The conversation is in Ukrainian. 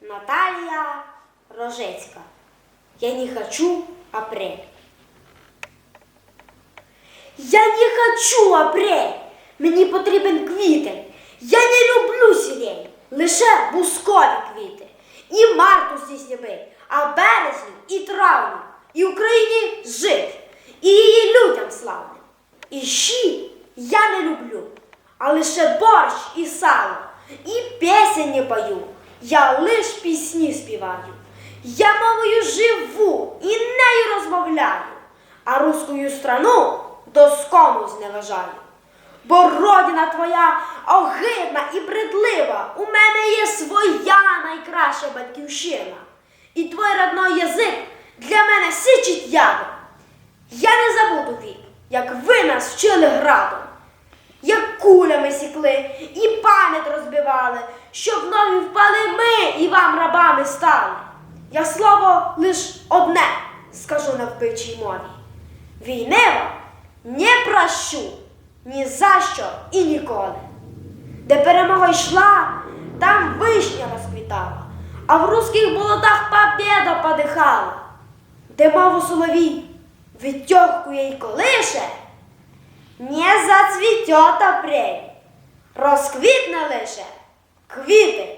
Наталія Рожецька. Я не хочу апрель. Я не хочу апрель. Мені потрібен квітень. Я не люблю сирень, лише бускові квіти. І марту здесь не а березні і травні, і Україні жить, і її людям славним. І щі я не люблю, а лише борщ і сало, і пісень не пою, я лиш пісні співаю. Я мовою живу і нею розмовляю, а руською страну доскону зневажаю. Бо родина твоя огидна і бредлива, у мене є своя найкраща батьківщина. І твій родной язик для мене сичить ядом. Я не забуду вік, як ви нас вчили градом, як кулями сікли і пам'ять розбивали, щоб нові впали ми і вам рабами стали. Я слово лиш одне скажу на вбивчій мові. Війни вам не прощу ні за що і ніколи. Де перемога йшла, там вишня розквітала, а в руських болотах побєда подихала, де мову соловій відтьохкує й колише, не зацвітет апрель, розквітне лише квіти